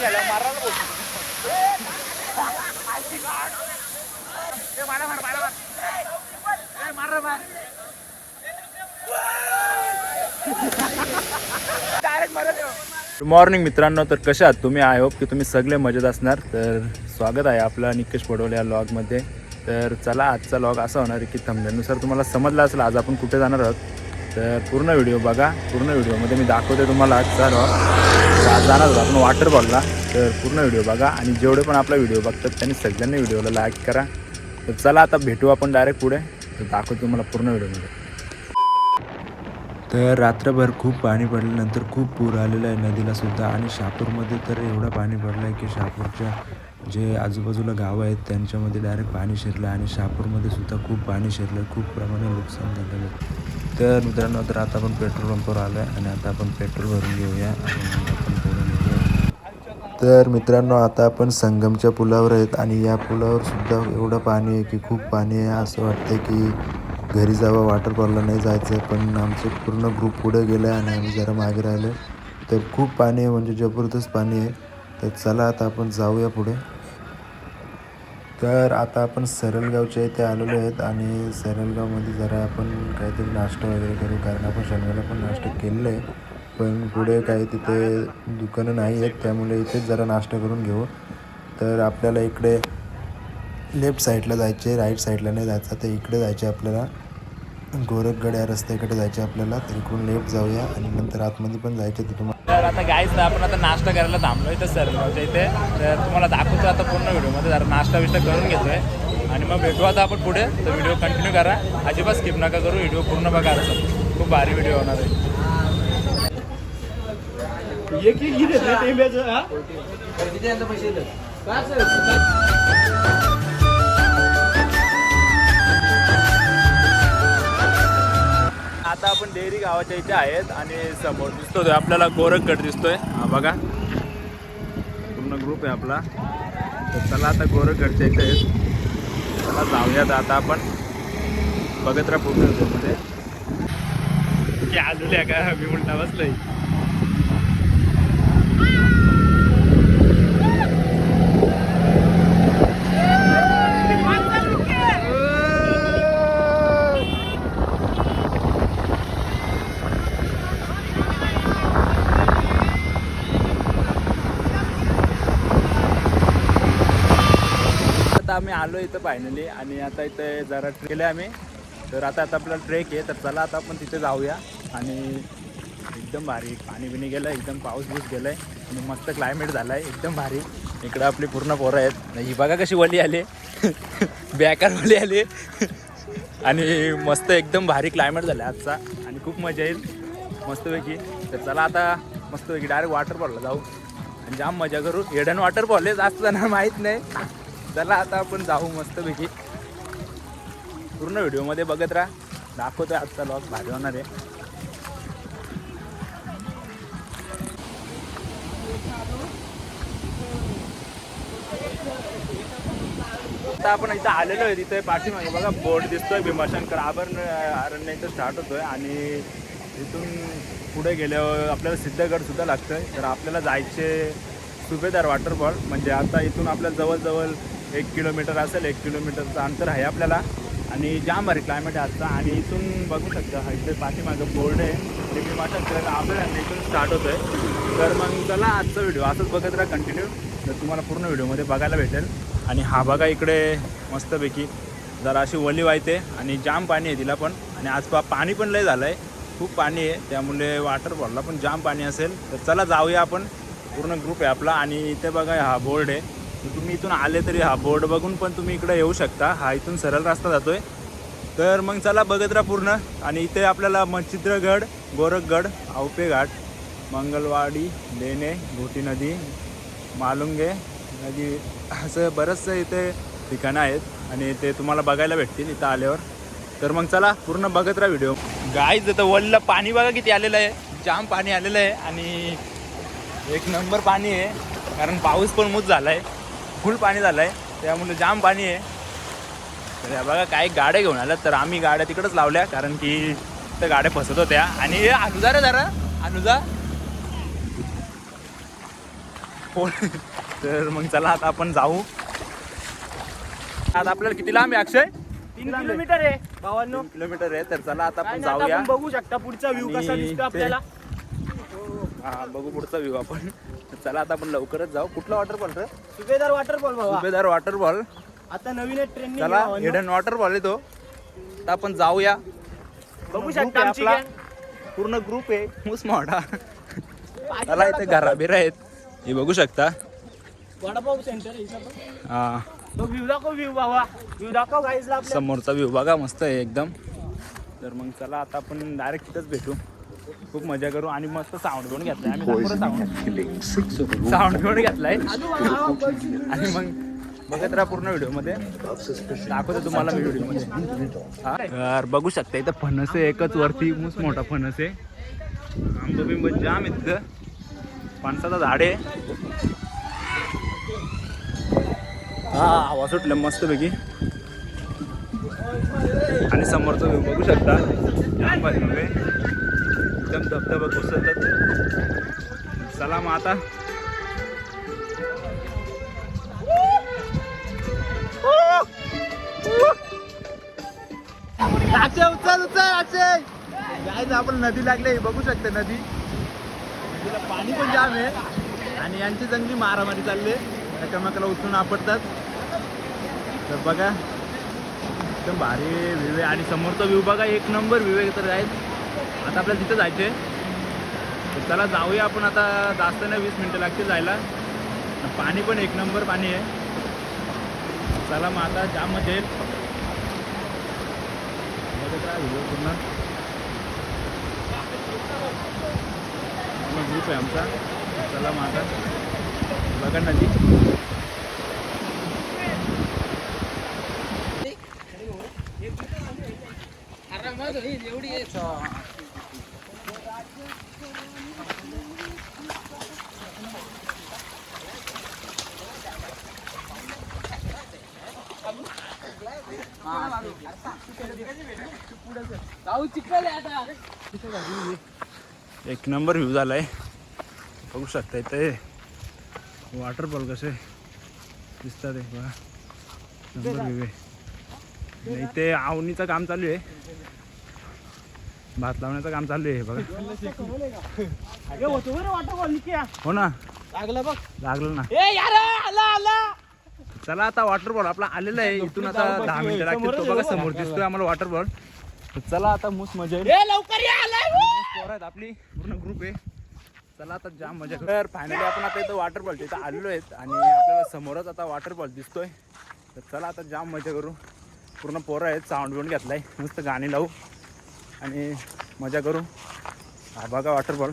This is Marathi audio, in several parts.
घाला मारायला मारा मारा मार. मार गुड मॉर्निंग मित्रांनो तर कशा आहात तुम्ही? आय होप की तुम्ही सगळे मजेत असणार. तर स्वागत आहे आपलं निकेश पडवले या लॉगमध्ये तर चला आजचा लॉग असा होणार आहे की थंबनेनुसार तुम्हाला समजला असेल आज आपण कुठे जाणार आहोत. तर पूर्ण व्हिडिओ बघा. पूर्ण व्हिडिओमध्ये मी दाखवते तुम्हाला आजचा लॉग तर आज जाणार होतो आपण वॉटरफॉलला तर पूर्ण व्हिडिओ बघा आणि जेवढे पण आपला व्हिडिओ बघतात त्यांनी सगळ्यांनी व्हिडिओला लाईक करा. तर चला आता भेटू आपण डायरेक्ट पुढे. तर दाखवतो तुम्हाला पूर्ण व्हिडिओमध्ये तर रात्रभर खूप पाणी पडल्यानंतर खूप पूर आलेला आहे नदीला सुद्धा आणि शहापूरमध्ये तर एवढं पाणी पडलं आहे की शहापूरच्या जे आजूबाजूला गावं आहेत त्यांच्यामध्ये डायरेक्ट पाणी शिरलं आणि शहापूरमध्ये सुद्धा खूप पाणी शिरलं खूप प्रमाणात नुकसान झालेलं आहे. तर मित्रांनो तर आता आपण पेट्रोल पंपावर आलो आहे आणि आता आपण पेट्रोल भरून घेऊया आपण पुढे निघूया. तर मित्रांनो आता आपण संगमच्या पुलावर आहेत आणि या पुलावर सुद्धा एवढं पाणी आहे की खूप पाणी आहे. असं वाटतं की घरी जावं पार्कला नाही जायचं पण आमचं पूर्ण ग्रुप पुढे गेलं आहे आणि आम्ही जरा मागे राहिलो तर खूप पाणी आहे म्हणजे जबरदस्त पाणी आहे. तर चला आता आपण जाऊया पुढे. तर आता आपण सरलगावच्या इथे आलेलो आहेत आणि सरलगावमध्ये जरा आपण काहीतरी नाश्ता वगैरे करू कारण आपण शनिवारला पण नाश्ता केलेला आहे. पण पुढे काही तिथे दुकानं नाही आहेत त्यामुळे इथेच जरा नाश्ता करून घेऊ. तर आपल्याला इकडे लेफ्ट साईडला जायचे राईट साईडला नाही जायचं तर इकडे जायचे आपल्याला. गोरखगड या रस्त्याकडे जायचे आपल्याला तर इकडून लेफ्ट जाऊया आणि नंतर आतमध्ये पण जायचे तुम्हाला. तर आता गाईच ना आपण आता नाश्ता करायला थांबलो इथं सरगावच्या इथे. तर तुम्हाला दाखवतो आता पूर्ण व्हिडिओमध्ये जरा नाश्ता विष्टा करून घेतोय. आणि मग भेटू आता आपण पुढे. तर व्हिडिओ कंटिन्यू करा. अजिबात स्किप नका करू व्हिडिओ पूर्ण बघा असं खूप भारी व्हिडिओ होणार आहे. आता आपण डेअरी गावाच्या इथे आहेत आणि समोर दिसतो आपल्याला गोरखगड दिसतोय. हा बघा. पूर्ण ग्रुप आहे आपला. तर चला आता गोरखगडच्या इथे आहेत. चला जाऊयात आता आपण. बघत राहा पूर्ण ग्रुपमध्ये आलेले आहे का मी म्हणता बसलोय. आलो इथं फायनली आणि आता इथं जरा ट्रेल आहे आम्ही. तर आता आता आपला ट्रेक आहे तर चला आता आपण तिथे जाऊया. आणि एकदम भारी पाणी बिणी गेलं एकदम पाऊस बीस गेलं आहे आणि मस्त क्लायमेट झालं आहे एकदम भारी. इकडं आपली पूर्ण पोरं आहेत. ही बघा कशी वली आली. बॅकार वली आली. आणि मस्त एकदम भारी क्लायमेट झालं आहे आजचा. आणि खूप मजा येईल. मस्तपैकी. तर चला आता मस्तपैकी डायरेक्ट वॉटरफॉलला जाऊ. आणि जाम मजा करू. एडन वॉटरफॉल आहे जास्त जणांना माहीत नाही. चला आता आपण जाऊ मस्तपैकी. पूर्ण व्हिडिओमध्ये बघत राहा. दाखवतोय आजचा लॉग भारी होणार आहे. आता आपण इथं आलेलो आहे तिथे पाठीमागे बघा बोर्ड दिसतोय भीमाशंकर आभरण अरण्य इथं स्टार्ट होतोय आणि इथून पुढे गेल्यावर आपल्याला सिद्धगड सुद्धा लागतंय. तर आपल्याला जायचे सुभेदार वॉटरफॉल म्हणजे आता इथून आपल्याला जवळजवळ एक किलोमीटर असेल एक किलोमीटरचं अंतर आहे आपल्याला. आणि जाम भारी क्लायमेट आहे आजचा. आणि इथून बघू शकता इथे पाठीमागं बोर्ड आहे. ते भीमाशंकर आपल्याला इथून स्टार्ट होतो आहे तर मग चला आजचा व्हिडिओ असंच बघत राहा कंटिन्यू तर तुम्हाला पूर्ण व्हिडिओमध्ये बघायला भेटेल. आणि हा बघा इकडे मस्तपैकी. जरा अशी वली वाहते आणि जाम पाणी आहे तिला पण. आणि आज पा पाणी पण लय झालं आहे खूप पाणी आहे. त्यामुळे वॉटरफॉलला पण जाम पाणी असेल. तर चला जाऊया आपण. पूर्ण ग्रुप आहे आपला. आणि इथे बघा हा बोर्ड आहे. तुम्ही इथून आले तरी हा बोर्ड बघून पण तुम्ही इकडे येऊ शकता. हा इथून सरळ रस्ता जातोय. तर मग चला बघत राहा पूर्ण. आणि इथे आपल्याला मच्छिद्रगड गोरखगड आवपे घाट मंगलवाडी लेणे घोटी नदी मालुंगे नदी असं बरंचसं इथे ठिकाणं आहेत. आणि ते तुम्हाला बघायला भेटतील इथं आल्यावर. तर मग चला पूर्ण बघत राहा व्हिडिओ. गाईच तर वल्ल पाणी बघा किती आलेलं आहे. जाम पाणी आलेलं आहे. आणि एक नंबर पाणी आहे. कारण पाऊस पण मूच झाला आहे फुल पाणी झालं आहे त्यामुळे जाम पाणी आहे. तर या बघा काही गाड्या घेऊन आल्या तर आम्ही गाड्या तिकडच लावल्या कारण की त्या गाड्या फसत होत्या. आणि हे अनुजा रे जरा अनुजा. हो. तर मग चला आता आपण जाऊ. आता आपल्याला किती लांब आहे अक्षय? तीन किलोमीटर आहे भावांनो. तीन किलोमीटर आहे तर चला आता आपण जाऊया. बघू शकता पुढचा व्ह्यू कसा दिसतो आपल्याला. हा बघू पुढचा व्ह्यू आपण. चला आता आपण लवकरच जाऊ. कुठला वॉटरफॉल रे? सुभेदार वॉटरफॉल भावा. सुभेदार वॉटरफॉल आता नवीन ट्रेंडिंग चला हिडन वॉटरफॉल आहे तो. तर आपण जाऊया. बघू शकता आमची आपला. पूर्ण ग्रुप आहे. मूस मोठा चला इथे घरा बिरा आहेत. हे बघू शकता. वडापाव सेंटर आहे इथं. बघ. हा. तो व्ह्यू दाखव व्ह्यू भावा. व्ह्यू दाखव गाईजला आपल्या. समोरचा व्ह्यू बघा मस्त आहे एकदम. तर मग चला आता आपण डायरेक्ट तिथंच भेटू. खूप मजा करू आणि मस्त साऊंड घेऊन घेतलाय. आम्ही साऊंड साऊंड घेऊन घेतलाय. आणि मग बघत राहा पूर्ण व्हिडिओमध्ये. दाखवतो तुम्हाला मी व्हिडिओमध्ये. तर बघू शकता इथं फणस आहे एकच वरती मूस मोठा फणस आहे. आंबा बिंब जाम तिथं फणसाचं झाड आहे. हा हवा सुटलं मस्तपैकी. आणि समोरचं बघू शकता जाम भारी view आहे एकदम धबधबा कोसळतात. चला मग आता. अक्षय उचल उचल अक्षय. जायचं आपण नदी लागले बघू शकते नदी. नदीला पाणी पण जाम आहे. आणि यांची जंगली मारामारी चालले एकामेकाला उचलून आपडतात तर बघा. एकदम भारी व्ह्यू आहे. आणि समोरचा व्ह्यू बघा एक नंबर व्ह्यू आहे तर आहेत आता आपल्याला तिथं जायचं आहे चला जाऊया आपण आता जास्त नाही वीस मिनटं लागते जायला. पाणी पण एक नंबर पाणी आहे. चला मग आता जाम मजा येईल पूर्ण. ग्रुप आहे आमचा. चला मग आता. बघा नदी एक नंबर व्ह्यू झाला आहे बघू शकता इथे वॉटरफॉल कसे दिसतात आहे बघा नंबर व्ह्यू आहे. इथे आवणीचं काम चालू आहे. भात लावण्याचं काम चालू आहे बघा. हे हो ना? लागलं बघ. लागलं ना? आला आला. चला आता वॉटरफॉल आपला आलेला आहे. इथून आता दहा मिनिटं लागतील तो बघा समोर दिसतोय आम्हाला वॉटरफॉल चला आता मूस मजा लवकर पोरं आहेत आपली. पूर्ण ग्रुप आहे. चला आता जाम मजा करू. तर फायनली आपण आता इथं वॉटरफॉलच्या इथं आलेलो आहेत आणि आपल्याला समोरच आता वॉटरफॉल दिसतोय. तर चला आता जाम मजा करू. पूर्ण पोरं आहेत साऊंड बिऊंड घेतलाय. मस्त गाणी लावू. आणि मजा करू. हा बघा वॉटरफॉल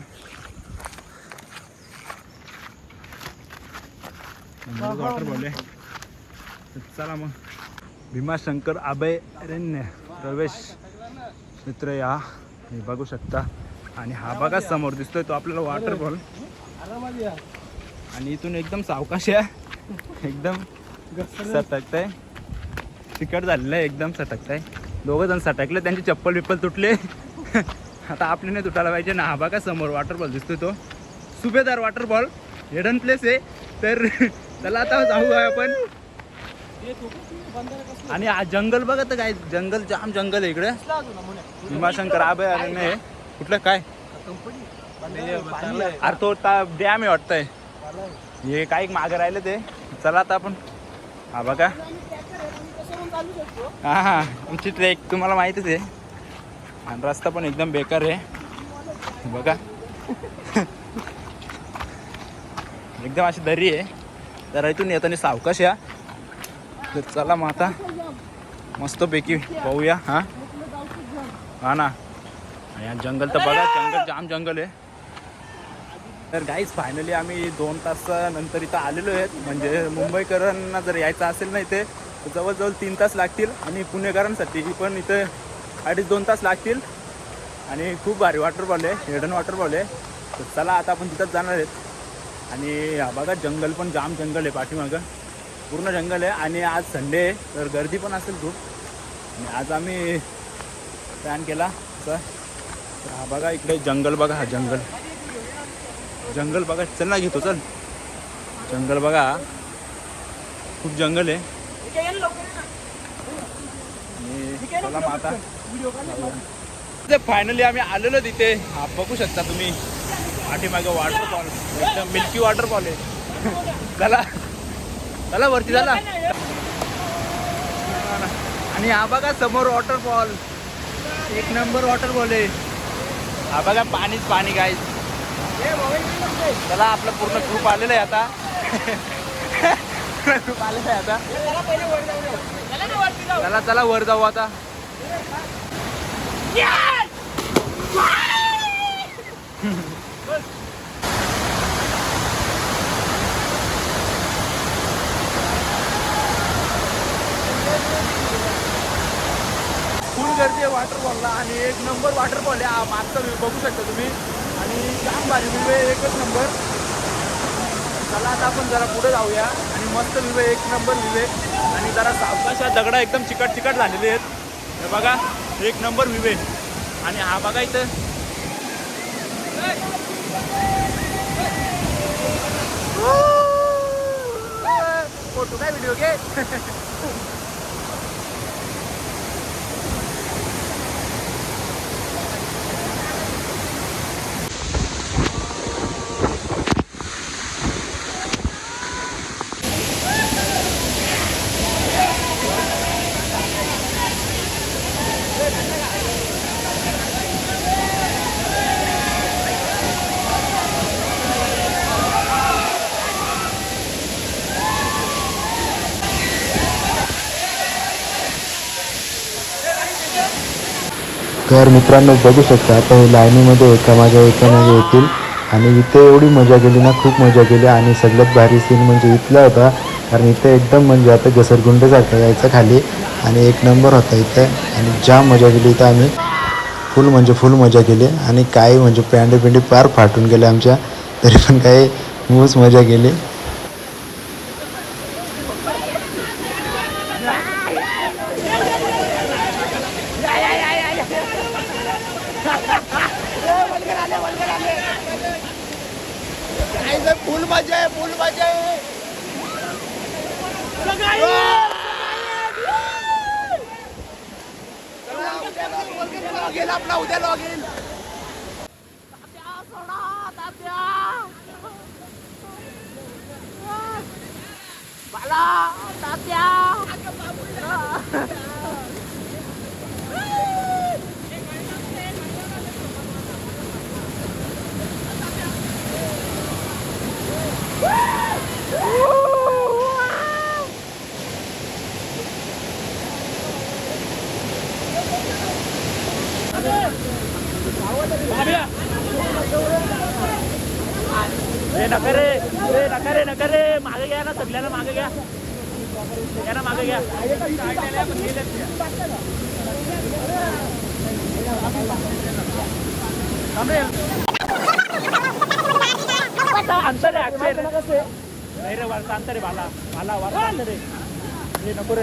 वॉटरफॉल आहे. चला मग. भीमाशंकर अभयारण्य. प्रवेश. मित्र या. हे बघू शकता. आणि हा बघा समोर दिसतोय तो आपल्याला वॉटरफॉल आणि इथून एकदम सावकाश आहे. एकदम सटकताय तिकट झालेलं आहे एकदम सटकताय दोघं जण सटकले त्यांची चप्पल बिप्पल तुटले. आता आपली नाही तुटायला पाहिजे. ना हा बघा समोर वॉटरफॉल दिसतोय तो. सुभेदार वॉटरफॉल हिडन प्लेस आहे. तर चला आता जाऊ आपण. आणि जंगल बघा तर काय जंगल जाम जंगल आहे इकडे. भीमाशंकर अभयारण्य आहे. कुठलं? काय? अरे तो डॅम आहे वाटतंय. हे काही मागे राहिलं ते? चला आता आपण. हा बघा. हा हा. आमची ट्रेक तुम्हाला माहितीच आहे. आणि रस्ता पण एकदम बेकार आहे. बघा. एकदम अशी दरी आहे. तर इथून येताना सावकाश या. तर चला मग आता. मस्तपैकी पाहूया हा. हा ना. आणि जंगल तर बघा जंगल जाम जंगल आहे. तर गाईज फायनली आम्ही दोन तासानंतर इथं आलेलो आहेत. म्हणजे मुंबईकरांना जर यायचं असेल ना इथे तर जवळजवळ तीन तास लागतील. आणि पुणेकरांसाठी पण इथे अडीच दोन तास लागतील. आणि खूप भारी वॉटरफॉल आहे हिडन वॉटरफॉल आहे. तर चला आता आपण तिथंच जाणार आहेत. आणि बघा जंगल पण जाम जंगल आहे पाठीमागं. पूर्ण जंगल आहे. आणि आज संडे आहे तर गर्दी पण असेल खूप. आणि आज आम्ही प्लॅन केला असं. तर हा बघा इकडे जंगल बघा हा जंगल. जंगल बघा चल ना घेतो चल. जंगल बघा. खूप जंगल आहे. आता फायनली आम्ही आलेलो तिथे. हा बघू शकता तुम्ही. पाठीमागे वॉटरफॉल एकदम मिल्की वॉटरफॉल आहे. चला. चला वरती चला. आणि हा बघा समोर वॉटरफॉल एक नंबर वॉटरफॉल आहे. हा बघा पाणीच पाणी काय त्याला आपलं पूर्ण ग्रुप आलेलं आहे आता. ग्रुप आलेलं आहे आता. चला चला वर जाऊ आता. गर्दी आहे वॉटरफॉलला आणि एक नंबर वॉटरफॉल आहे. मागचा व्ह्यू बघू शकता तुम्ही. आणि जाम भारी व्ह्यू आहे एकच नंबर चला आता आपण जरा पुढे जाऊया. आणि मस्त व्ह्यू आहे एक नंबर व्ह्यू आहे. आणि जरा सावकाशा दगडा एकदम चिकट चिकट झालेले आहेत. हे बघा एक नंबर व्ह्यू आहे. आणि हा बघा इथं. फोटो काय व्हिडिओ घे? तर मित्रांनो बघू शकता आता हे लाईनीमध्ये एकामागे एकामागे येतील. आणि इथे एवढी मजा केली ना खूप मजा केली. आणि सगळ्यात भारी सीन म्हणजे इथला होता. कारण इथे एकदम म्हणजे आता घसरगुंडसारखं यायचं खाली. आणि एक नंबर होता इथे. आणि जाम मजा केली इथं आम्ही. फुल म्हणजे फुल मजा केली. आणि काही म्हणजे पॅन्डे पिंडी पार फाटून गेले आमच्या. तरी पण काही मूच मजा केली. फुल मजा आहे फुल मजा आहे आपला उद्या लॉग येईल रे नका रे रे नका रे नका रे मागे घ्या ना सगळ्यांना मागे घ्या घ्या ना मागे घ्या थांब रे. अंतर आहे अक्षय नाही रे वरचा अंतर आहे बाला बाला वरचा अंतर आहे हे नको रे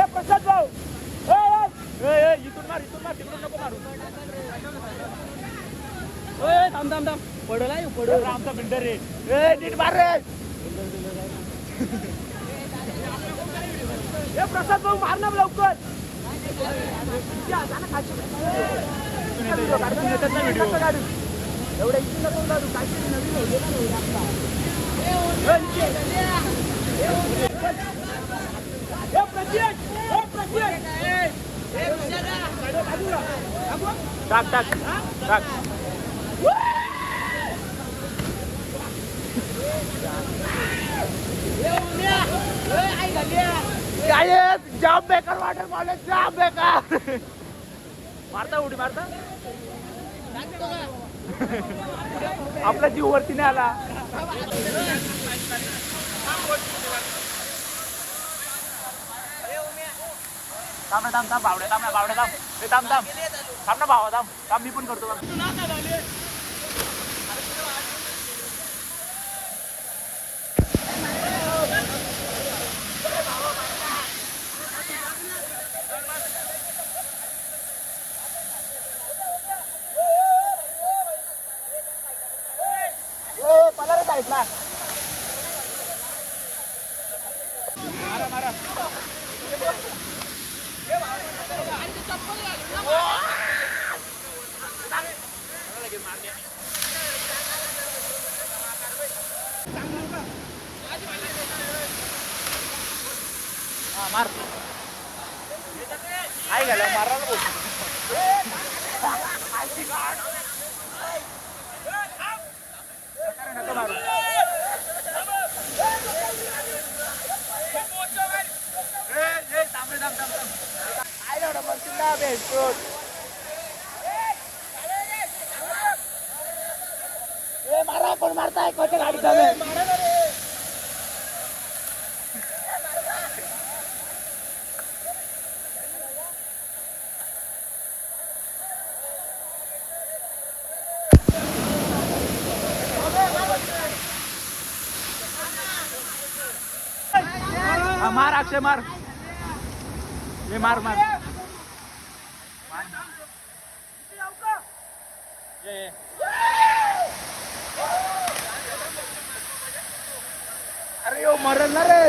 ए प्रसाद भाऊ. ए, ए, ए, ए, इथून मार इथून मार तिकडून नको मारू. ओय, थांब थांब थांब. पडल पडल आमचा बिल्डर रे. ए नीट मार रे. ए प्रसाद भाऊ मार ना लवकर. एवढ्या इथून काढू, काहीतरी नवीन नाही होईल टाक टाक टाक काय जाम बेकार वाटर कॉलेज जाम बेकार मारता उडी मारता? आपला जीव वरती नाही आला. थांब थांब थांब बावडे थांब ना बावडे थांब. थांब थांब. थांब ना भावा थांब. थांब मी पण करतो थांब. मारा मारा हा, मार काय झालं मारायला बोल नका मारू ए, ए, थांब रे, थांब, थांब, थांब. काय झालं म्हणतील ना मारा कोण मारताय कोणत्या गाडी हा, मार. अक्षय मार हे मार मार. अरे यो मरल ना रे.